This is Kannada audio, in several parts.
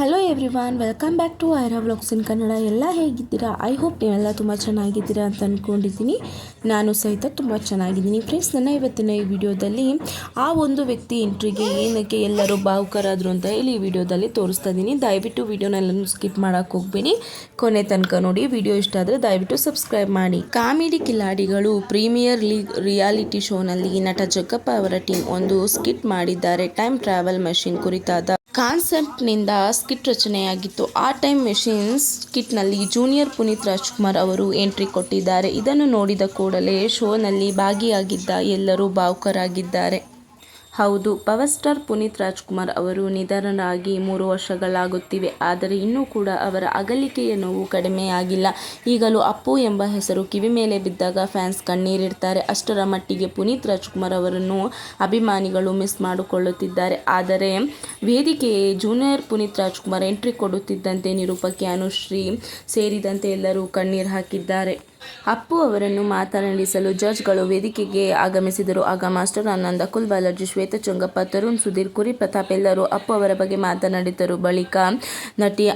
Hello everyone welcome back to Aira vlogs in Kannada ಎಲ್ಲ ಹೇಗಿದ್ದೀರಾ? ಐ ಹೋಪ್ ನೀವೆಲ್ಲ ತುಂಬ ಚೆನ್ನಾಗಿದ್ದೀರಾ ಅಂತ ಅಂದ್ಕೊಂಡಿದ್ದೀನಿ ನಾನು ಸಹಿತ ತುಂಬ ಚೆನ್ನಾಗಿದ್ದೀನಿ. ಫ್ರೆಂಡ್ಸ್ ನನ್ನ ಇವತ್ತಿನ ಈ ವಿಡಿಯೋದಲ್ಲಿ ಆ ಒಂದು ವ್ಯಕ್ತಿ ಎಂಟ್ರಿಗೆ ಏನಕ್ಕೆ ಎಲ್ಲರೂ ಭಾವುಕರಾದರು ಅಂತ ಹೇಳಿ ಈ ವಿಡಿಯೋದಲ್ಲಿ ತೋರಿಸ್ತಾ ಇದ್ದೀನಿ. ದಯವಿಟ್ಟು ವಿಡಿಯೋನೆಲ್ಲನೂ ಸ್ಕಿಪ್ ಮಾಡೋಕ್ಕೆ ಹೋಗ್ಬೇಡಿ. ಕೊನೆ ತನಕ ನೋಡಿ, ವಿಡಿಯೋ ಇಷ್ಟ ಆದರೆ ದಯವಿಟ್ಟು ಸಬ್ಸ್ಕ್ರೈಬ್ ಮಾಡಿ. ಕಾಮಿಡಿ ಕಿಲಾಡಿಗಳು ಪ್ರೀಮಿಯರ್ ಲೀಗ್ ರಿಯಾಲಿಟಿ ಶೋನಲ್ಲಿ ನಟ ಜಗ್ಗಪ್ಪ ಅವರ ಟೀಮ್ ಒಂದು ಸ್ಕಿಟ್ ಮಾಡಿದ್ದಾರೆ. ಟೈಮ್ ಟ್ರಾವೆಲ್ ಮಷಿನ್ ಕುರಿತಾದ ಕಾನ್ಸೆಪ್ಟ್ನಿಂದ ಸ್ಕಿಟ್ ರಚನೆಯಾಗಿತ್ತು. ಆ ಟೈಮ್ ಮೆಷಿನ್ ಸ್ಕಿಟ್ನಲ್ಲಿ ಜೂನಿಯರ್ ಪುನೀತ್ ರಾಜ್ಕುಮಾರ್ ಅವರು ಎಂಟ್ರಿ ಕೊಟ್ಟಿದ್ದಾರೆ. ಇದನ್ನು ನೋಡಿದ ಕೂಡಲೇ ಶೋನಲ್ಲಿ ಭಾಗಿಯಾಗಿದ್ದ ಎಲ್ಲರೂ ಭಾವುಕರಾಗಿದ್ದಾರೆ. ಹೌದು ಪವರ್ ಸ್ಟಾರ್ ಪುನೀತ್ ರಾಜ್ಕುಮಾರ್ ಅವರು ನಿಧನರಾಗಿ ಮೂರು ವರ್ಷಗಳಾಗುತ್ತಿವೆ. ಆದರೆ ಇನ್ನೂ ಕೂಡ ಅವರ ಅಗಲಿಕೆಯ ನೋವು ಕಡಿಮೆಯಾಗಿಲ್ಲ. ಈಗಲೂ ಅಪ್ಪು ಎಂಬ ಹೆಸರು ಕಿವಿ ಮೇಲೆ ಬಿದ್ದಾಗ ಫ್ಯಾನ್ಸ್ ಕಣ್ಣೀರಿಡ್ತಾರೆ. ಅಷ್ಟರ ಮಟ್ಟಿಗೆ ಪುನೀತ್ ರಾಜ್ಕುಮಾರ್ ಅವರನ್ನು ಅಭಿಮಾನಿಗಳು ಮಿಸ್ ಮಾಡಿಕೊಳ್ಳುತ್ತಿದ್ದಾರೆ. ಆದರೆ ವೇದಿಕೆಯೇ ಜೂನಿಯರ್ ಪುನೀತ್ ರಾಜ್ಕುಮಾರ್ ಎಂಟ್ರಿ ಕೊಡುತ್ತಿದ್ದಂತೆ ನಿರೂಪಕಿ ಅನುಶ್ರೀ ಸೇರಿದಂತೆ ಎಲ್ಲರೂ ಕಣ್ಣೀರು ಹಾಕಿದ್ದಾರೆ. ಅಪ್ಪು ಅವರನ್ನು ಮಾತನಾಡಿಸಲು ಜಡ್ಜ್ಗಳು ವೇದಿಕೆಗೆ ಆಗಮಿಸಿದರು. ಆಗ ಮಾಸ್ಟರ್ ಆನಂದ ಅಕುಲ್ ಬಾಲಾಜಿ ಶ್ವೇತಾ ಚುಂಗಪ್ಪ, ತರುಣ್ ಸುಧೀರ್, ಕುರಿ ಪ್ರತಾಪ್ ಎಲ್ಲರೂ ಅಪ್ಪು ಅವರ ಬಗ್ಗೆ ಮಾತನಾಡಿದರು ಬಳಿಕ ನಟಿ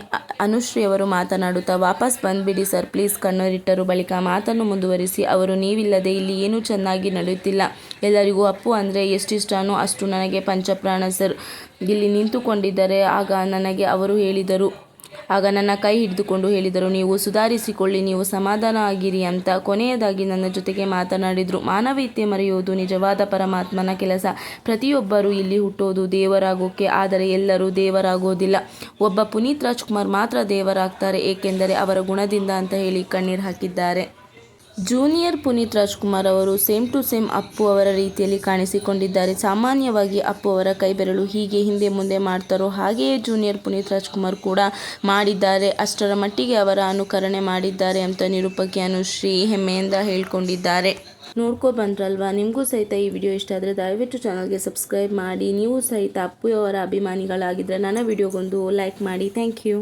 ಅನುಶ್ರೀ ಅವರು ಮಾತನಾಡುತ್ತಾ ವಾಪಸ್ ಬಂದ್ಬಿಡಿ ಸರ್, ಪ್ಲೀಸ್ ಕಣ್ಣೀರಿಟ್ಟರು. ಬಳಿಕ ಮಾತನ್ನು ಮುಂದುವರಿಸಿ, ಅವರು, ನೀವಿಲ್ಲದೆ ಇಲ್ಲಿ ಏನೂ ಚೆನ್ನಾಗಿ ನಡೆಯುತ್ತಿಲ್ಲ. ಎಲ್ಲರಿಗೂ ಅಪ್ಪು ಅಂದರೆ ಎಷ್ಟಿಷ್ಟನೋ ಅಷ್ಟು ನನಗೆ ಪಂಚಪ್ರಾಣ ಸರ್. ಇಲ್ಲಿ ನಿಂತುಕೊಂಡಿದ್ದರೆ. ಆಗ ನನಗೆ ಅವರು ಹೇಳಿದರು ಆಗ ನನ್ನ ಕೈ ಹಿಡಿದುಕೊಂಡು ಹೇಳಿದರು, ನೀವು ಸುಧಾರಿಸಿಕೊಳ್ಳಿ, ನೀವು ಸಮಾಧಾನ ಆಗಿರಿ ಅಂತ. ಕೊನೆಯದಾಗಿ ನನ್ನ ಜೊತೆಗೆ ಮಾತನಾಡಿದರು, ಮಾನವೀಯತೆ ಮರೆಯುವುದು ನಿಜವಾದ ಪರಮಾತ್ಮನ ಕೆಲಸ. ಪ್ರತಿಯೊಬ್ಬರು ಇಲ್ಲಿ ಹುಟ್ಟೋದು ದೇವರಾಗೋಕೆ, ಆದರೆ ಎಲ್ಲರೂ ದೇವರಾಗೋದಿಲ್ಲ. ಒಬ್ಬ ಪುನೀತ್ ರಾಜ್ಕುಮಾರ್ ಮಾತ್ರ ದೇವರಾಗ್ತಾರೆ, ಏಕೆಂದರೆ ಅವರ ಗುಣದಿಂದ ಅಂತ ಹೇಳಿ ಕಣ್ಣೀರು ಹಾಕಿದ್ದಾರೆ. ಜೂನಿಯರ್ ಪುನೀತ್ ರಾಜ್ಕುಮಾರ್ ಅವರು ಸೇಮ್ ಟು ಸೇಮ್ ಅಪ್ಪು ಅವರ ರೀತಿಯಲ್ಲಿ ಕಾಣಿಸಿಕೊಂಡಿದ್ದಾರೆ. ಸಾಮಾನ್ಯವಾಗಿ ಅಪ್ಪು ಅವರ ಕೈಬೆರಳು ಹೀಗೆ ಹಿಂದೆ ಮುಂದೆ ಮಾಡ್ತಾರೋ ಹಾಗೆಯೇ ಜೂನಿಯರ್ ಪುನೀತ್ ರಾಜ್ಕುಮಾರ್ ಕೂಡ ಮಾಡಿದ್ದಾರೆ. ಅಷ್ಟರ ಮಟ್ಟಿಗೆ ಅವರ ಅನುಕರಣೆ ಮಾಡಿದ್ದಾರೆ ಅಂತ ನಿರೂಪಕಿ ಅನುಶ್ರೀ ಹೆಮ್ಮೆಯಿಂದ ಹೇಳ್ಕೊಂಡಿದ್ದಾರೆ. ನೋಡ್ಕೊ ಬಂದ್ರಲ್ವಾ ನಿಮಗೂ ಸಹಿತ ಈ ವಿಡಿಯೋ ಇಷ್ಟ ಆದರೆ ದಯವಿಟ್ಟು ಚಾನಲ್ಗೆ ಸಬ್ಸ್ಕ್ರೈಬ್ ಮಾಡಿ. ನೀವು ಸಹಿತ ಅಪ್ಪು ಅವರ ಅಭಿಮಾನಿಗಳಾಗಿದ್ದರೆ ನನ್ನ ವಿಡಿಯೋಗೊಂದು ಲೈಕ್ ಮಾಡಿ. Thank you.